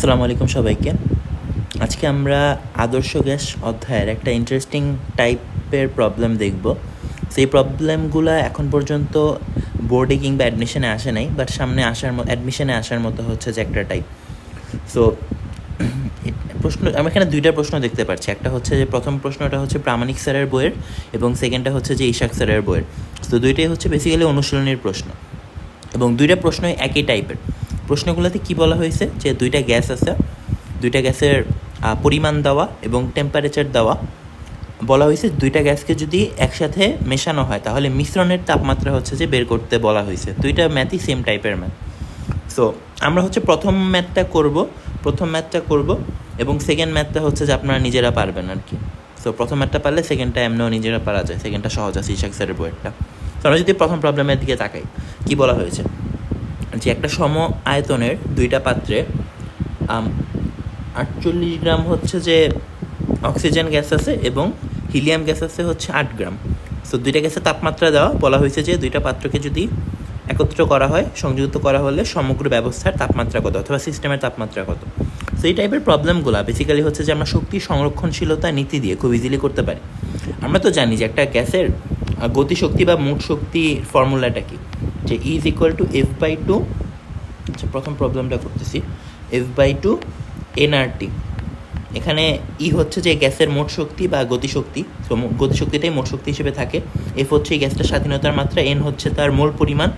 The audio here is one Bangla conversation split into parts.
আসসালামু আলাইকুম সবাইকে। আজকে আমরা আদর্শ গ্যাস অধ্যায়ের একটা ইন্টারেস্টিং টাইপের প্রবলেম দেখব। সেই প্রবলেমগুলো এখন পর্যন্ত বোর্ডে কিংবা অ্যাডমিশনে আসে নাই বাট সামনে আসার অ্যাডমিশনে আসার মতো হচ্ছে যে একটা টাইপ সো প্রশ্ন আমি এখানে দুইটা প্রশ্ন দেখতে পাচ্ছি। একটা হচ্ছে যে প্রথম প্রশ্নটা হচ্ছে প্রামাণিক স্যারের বইয়ের এবং সেকেন্ডটা হচ্ছে যে ইশাক স্যারের বইয়ের। তো দুইটাই হচ্ছে বেসিক্যালি অনুশীলনের প্রশ্ন। এবং দুইটা প্রশ্নই একই টাইপের প্রশ্নগুলোতে কি বলা হয়েছে? যে দুইটা গ্যাস আছে, দুইটা গ্যাসের পরিমাণ দেওয়া এবং টেম্পারেচার দেওয়া। বলা হয়েছে দুইটা গ্যাসকে যদি একসাথে মেশানো হয়, তাহলে মিশ্রণের তাপমাত্রা হচ্ছে যে বের করতে বলা হয়েছে। দুইটা ম্যাথই সেম টাইপের ম্যাথ। সো আমরা হচ্ছে প্রথম ম্যাথটা করব, প্রথম ম্যাথটা করব এবং সেকেন্ড ম্যাথটা হচ্ছে যে আপনারা নিজেরা পারবেন আর কি। সো প্রথম ম্যাথটা পারলে সেকেন্ডটা এমনিও নিজেরা পারা যায়। সেকেন্ডটা সহজ আছে, ইশাক স্যারের বইয়েরটা। তো আমরা যদি প্রথম প্রবলেমের দিকে তাকাই, কি বলা হয়েছে? যে একটা সম আয়তনের দুইটা পাত্রে আটচল্লিশ গ্রাম হচ্ছে যে অক্সিজেন গ্যাস আছে এবং হিলিয়াম গ্যাস আছে হচ্ছে আট গ্রাম। সো দুইটা গ্যাসের তাপমাত্রা দেওয়া, বলা হয়েছে যে দুইটা পাত্রকে যদি একত্র করা হয়, সংযুক্ত করা হলে সমগ্র ব্যবস্থার তাপমাত্রা কত, অথবা সিস্টেমের তাপমাত্রা কত। সো এই টাইপের প্রবলেমগুলো বেসিক্যালি হচ্ছে যে আমরা শক্তি সংরক্ষণশীলতা নীতি দিয়ে খুব ইজিলি করতে পারি। আমরা তো জানি যে একটা গ্যাসের গতিশক্তি বা মোট শক্তি ফর্মুলাটা কি। যে E is equal to F by two আচ্ছা প্রথম প্রবলেমটা করতেছি এফ বাই টু এনআরটি এখানে ই হচ্ছে যে গ্যাসের মোট শক্তি বা গতিশক্তি, তো গতিশক্তিটাই মোট শক্তি হিসেবে থাকে। এফ হচ্ছে গ্যাসটার স্বাধীনতার মাত্রা এন হচ্ছে তার মোল পরিমাণ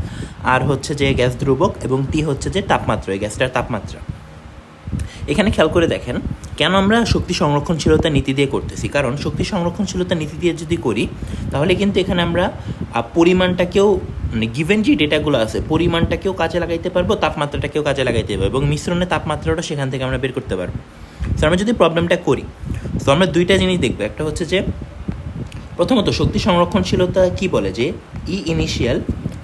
আর হচ্ছে যে গ্যাস ধ্রুবক, এবং টি হচ্ছে যে তাপমাত্রা গ্যাসটার তাপমাত্রা। এখানে খেয়াল করে দেখেন কেন আমরা শক্তি সংরক্ষণশীলতা নীতি দিয়ে করতেছি? কারণ শক্তি সংরক্ষণশীলতা নীতি দিয়ে যদি করি, তাহলে কিন্তু এখানে আমরা পরিমাণটাকেও মানে গিভেন যে ডেটাগুলো আছে, পরিমাণটাকেও কাজে লাগাইতে পারব, তাপমাত্রাটাকেও কাজে লাগাইতে পারব এবং মিশ্রণের তাপমাত্রাটা সেখান থেকে আমরা বের করতে পারব। তো আমরা যদি প্রবলেমটা করি তো আমরা দুইটা জিনিস দেখব। একটা হচ্ছে যে, প্রথমত শক্তি সংরক্ষণশীলতা কি বলে? যে ই ইনিশিয়াল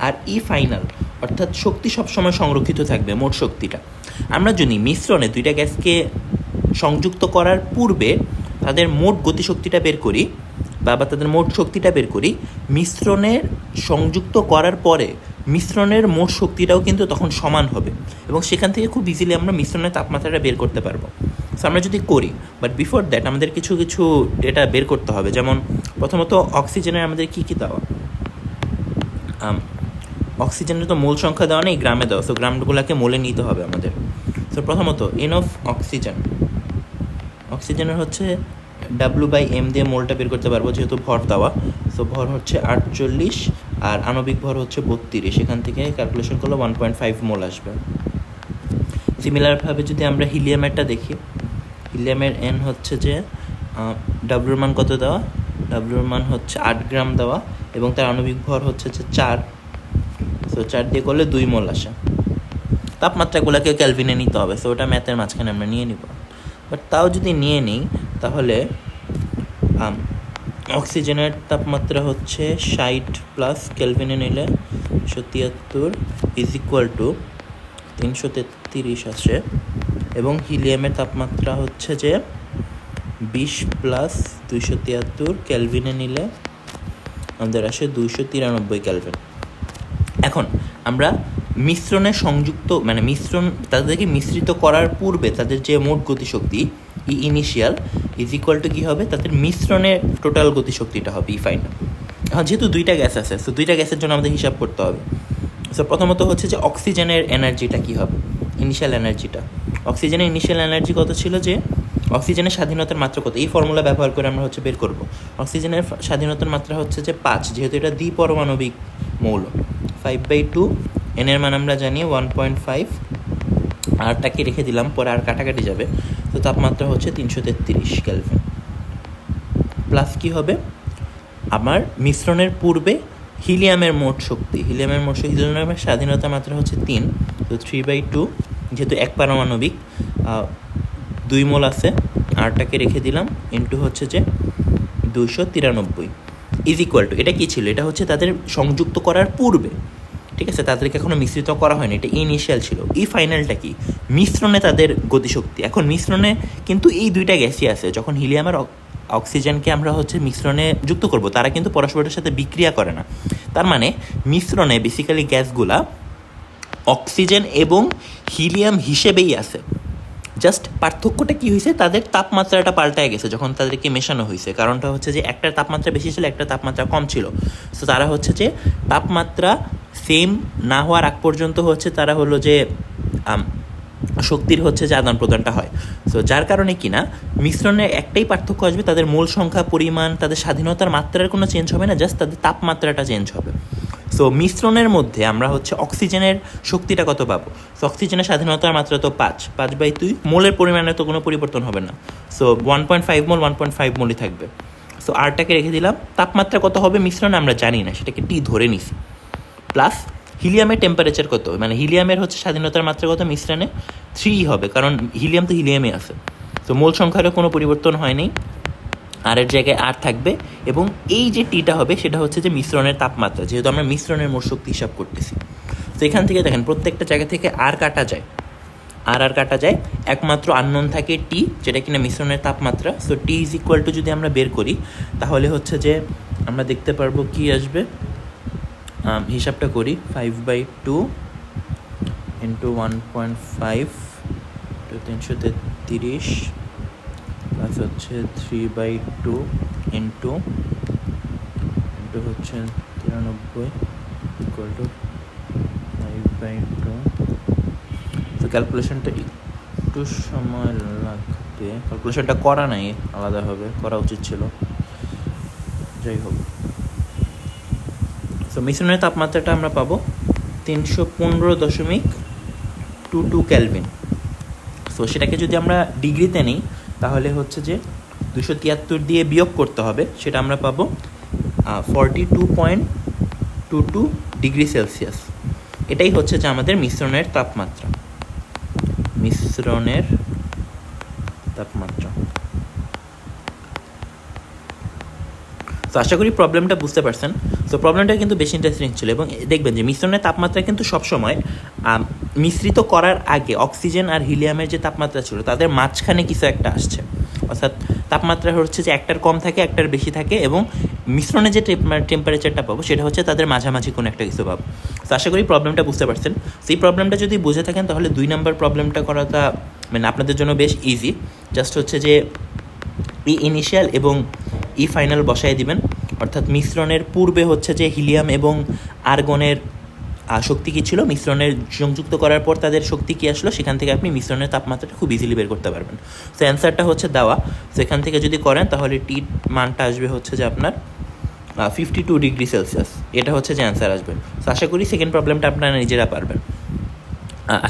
আর ই ফাইনাল অর্থাৎ শক্তি সবসময় সংরক্ষিত থাকবে, মোট শক্তিটা। আমরা যদি মিশ্রণে দুইটা গ্যাসকে সংযুক্ত করার পূর্বে তাদের মোট গতিশক্তিটা বের করি বা তাদের মোট শক্তিটা বের করি। মিশ্রণের সংযুক্ত করার পরে মিশ্রণের মোট শক্তিটাও কিন্তু তখন সমান হবে এবং সেখান থেকে খুব ইজিলি আমরা মিশ্রণের তাপমাত্রাটা বের করতে পারব। সো আমরা যদি করি বাট বিফোর দ্যাট আমাদের কিছু কিছু ডেটা বের করতে হবে। যেমন প্রথমত অক্সিজেনের আমাদের কী কী দেওয়া? অক্সিজেনের তো মূল সংখ্যা দেওয়া নেই, গ্রামে দেওয়া। সো গ্রামগুলোকে মোলে নিতে হবে আমাদের। সো প্রথমত এন অফ অক্সিজেন অক্সিজেনের হচ্ছে ডাব্লু বাই এম দিয়ে মোলটা বের করতে পারব যেহেতু ভর দেওয়া। সো ভর হচ্ছে আটচল্লিশ আর আণবিক ভর হচ্ছে বত্রিশ। এখান থেকে ক্যালকুলেশন করলে ওয়ান পয়েন্ট ফাইভ মোল আসবে। সিমিলারভাবে যদি আমরা হিলিয়ামেরটা দেখি হিলিয়ামের এন হচ্ছে যে ডাব্লুর মান কত দেওয়া? ডাব্লুর মান হচ্ছে আট গ্রাম দেওয়া এবং তার আণবিক ভর হচ্ছে যে চার। সো চার দিয়ে করলে দুই মোল আসে। তাপমাত্রাগুলোকে ক্যালভিনে নিতে হবে। সো ওটা ম্যাথের মাঝখানে আমরা নিয়ে নিব। বাট তাও যদি নিয়ে নিই, তাহলে অক্সিজেনের তাপমাত্রা হচ্ছে ষাট প্লাস ক্যালভিনে নিলে একশো তিয়াত্তর ইজ ইকুয়াল টু তিনশো তেত্রিশ আসে। এবং হিলিয়ামের তাপমাত্রা হচ্ছে যে বিশ প্লাস দুইশো তিয়াত্তর ক্যালভিনে নিলে আমাদের আসে দুইশো তিরানব্বই ক্যালভিন এখন, আমরা মিশ্রণে সংযুক্ত মানে মিশ্রণ তাদেরকে মিশ্রিত করার পূর্বে তাদের যে মোট গতিশক্তি E initial is equal to কী হবে? তাদের মিশ্রণের টোটাল গতিশক্তিটা হবে ই ফাইনাল এখন যেহেতু দুইটা গ্যাস আছে সো দুইটা গ্যাসের জন্য আমাদের হিসাব করতে হবে। সো প্রথমত হচ্ছে যে অক্সিজেনের এনার্জিটা কী হবে? ইনিশিয়াল এনার্জিটা অক্সিজেনের ইনিশিয়াল এনার্জি কত ছিল যে? অক্সিজেনের স্বাধীনতার মাত্রা কত? এই ফর্মুলা ব্যবহার করে আমরা হচ্ছে বের করব। অক্সিজেনের স্বাধীনতার মাত্রা হচ্ছে যে পাঁচ, যেহেতু এটা দ্বিপরমাণবিক মৌল। ফাইভ বাই টু এনের মান আমরা জানি ওয়ান পয়েন্ট ফাইভ আরটাকে রেখে দিলাম? পরে আর কাটাকাটি যাবে। তো তাপমাত্রা হচ্ছে তিনশো তেত্রিশ ক্যালভিন প্লাস কি হবে? আমার মিশ্রণের পূর্বে হিলিয়ামের মোট শক্তি। হিলিয়ামের মোট শক্তি হিলিয়ামের স্বাধীনতা মাত্রা হচ্ছে তিন। তো থ্রি বাই টু যেহেতু এক পারমাণবিক দুই মোল আছে আরটাকে রেখে দিলাম ইন্টু হচ্ছে যে দুইশো তিরানব্বই। ইজ ইকুয়াল টু এটা কী ছিল? এটা হচ্ছে তাদের সংযুক্ত করার পূর্বে। ঠিক আছে, তাদেরকে এখনও মিশ্রিত করা হয়নি, এটা ইনিশিয়াল ছিল। ই ফাইনালটা কি? মিশ্রণে তাদের গতিশক্তি। এখন মিশ্রণে কিন্তু এই দুইটা গ্যাসই আছে। যখন হিলিয়ামের অক্সিজেনকে আমরা হচ্ছে মিশ্রণে যুক্ত করব, তারা কিন্তু পরস্পরের সাথে বিক্রিয়া করে না। তার মানে মিশ্রণে বেসিক্যালি গ্যাসগুলা অক্সিজেন এবং হিলিয়াম হিসেবেই আছে। জাস্ট পার্থক্যটা কি হয়েছে? তাদের তাপমাত্রাটা পাল্টায় গেছে যখন তাদেরকে মেশানো হয়েছে। কারণটা হচ্ছে যে একটার তাপমাত্রা বেশি ছিল, একটা তাপমাত্রা কম ছিল। সো তারা হচ্ছে যে তাপমাত্রা সেম না হওয়ার আগ পর্যন্ত হচ্ছে তারা হলো যে শক্তির হচ্ছে যে আদান প্রদানটা হয়। সো যার কারণে কি না মিশ্রণের একটাই পার্থক্য আসবে, তাদের মূল সংখ্যা, পরিমাণ, তাদের স্বাধীনতার মাত্রার কোনো চেঞ্জ হবে না জাস্ট তাদের তাপমাত্রাটা চেঞ্জ হবে। সো মিশ্রণের মধ্যে আমরা হচ্ছে অক্সিজেনের শক্তিটা কত পাবো? সো অক্সিজেনের স্বাধীনতার মাত্রা তো পাঁচ পাঁচ বাই দুই, মোলের পরিমাণে তো কোনো পরিবর্তন হবে না। So one point five mole one point five মোলই থাকবে। সো আরটাকে রেখে দিলাম, তাপমাত্রা কত হবে মিশ্রণে আমরা জানি না, সেটাকে টি ধরে নিছি। প্লাস হিলিয়ামের টেম্পারেচার কত? মানে হিলিয়ামের হচ্ছে স্বাধীনতার মাত্রা কত? মিশ্রণে থ্রি হবে, কারণ হিলিয়াম তো হিলিয়ামে আছে। তো মোল সংখ্যারও কোনো পরিবর্তন হয়নি। আর এর জায়গায় আর থাকবে এবং এই যে টিটা হবে, সেটা হচ্ছে যে মিশ্রণের তাপমাত্রা, যেহেতু আমরা মিশ্রণের মোট শক্তি হিসাব করতেছি। তো এখান থেকে দেখেন, প্রত্যেকটা জায়গা থেকে আর কাটা যায়। আর আর কাটা যায়, একমাত্র আননোন থাকে টি যেটা কিনা মিশ্রণের তাপমাত্রা। So T is equal to যদি আমরা বের করি, তাহলে হচ্ছে যে আমরা দেখতে পারব কি আসবে? হিসাবটা করি five by two into one point five two তিনশো তেত্রিশ প্লাস হচ্ছে three by two into into হচ্ছে তিরানব্বই equal to five by two তো ক্যালকুলেশনটা একটু সময় লাগবে। ক্যালকুলেশনটা করা নাই আলাদাভাবে করা উচিত ছিল। যাই হোক। সো মিশ্রণের তাপমাত্রাটা আমরা পাবো তিনশো পনেরো দশমিক টু টু ক্যালভিন। সো সেটাকে যদি আমরা ডিগ্রিতে নিই, তাহলে হচ্ছে যে দুশো তিয়াত্তর দিয়ে বিয়োগ করতে হবে, সেটা আমরা পাবো forty two point two two degree Celsius. এটাই হচ্ছে যে আমাদের মিশ্রণের তাপমাত্রা। মিশ্রণের তাপমাত্রা। তো আশা করি প্রবলেমটা বুঝতে পারছেন। তো প্রবলেমটা কিন্তু বেশি ইন্টারেস্টিং ছিল এবং দেখবেন যে মিশ্রণের তাপমাত্রা কিন্তু সবসময় মিশ্রিত করার আগে অক্সিজেন আর হিলিয়ামের যে তাপমাত্রা ছিল, তাদের মাঝখানে কিছু একটা আসছে। অর্থাৎ তাপমাত্রা হচ্ছে যে একটার কম থাকে, একটার বেশি থাকে এবং মিশ্রণে যে টেম্পারেচারটা পাবো, সেটা হচ্ছে তাদের মাঝামাঝি কোনো একটা কিছু পাবো। তো আশা করি প্রবলেমটা বুঝতে পারছেন। সেই প্রবলেমটা যদি বুঝে থাকেন, তাহলে দুই নাম্বার প্রবলেমটা করাটা মানে আপনাদের জন্য বেশ ইজি জাস্ট হচ্ছে যে ই ইনিশিয়াল এবং ই ফাইনাল বসায় দিবেন। অর্থাৎ মিশ্রণের পূর্বে হচ্ছে যে হিলিয়াম এবং আর্গনের শক্তি কী ছিল? মিশ্রণের সংযুক্ত করার পর তাদের শক্তি কী আসলো? সেখান থেকে আপনি মিশ্রণের তাপমাত্রাটা খুব ইজিলি বের করতে পারবেন। তো অ্যান্সারটা হচ্ছে দেওয়া। তো এখান থেকে যদি করেন, তাহলে টি মানটা আসবে হচ্ছে যে আপনার ফিফটি টু ডিগ্রি সেলসিয়াস এটা হচ্ছে যে অ্যান্সার আসবে। তো আশা করি সেকেন্ড প্রবলেমটা আপনারা নিজেরা পারবেন। আশা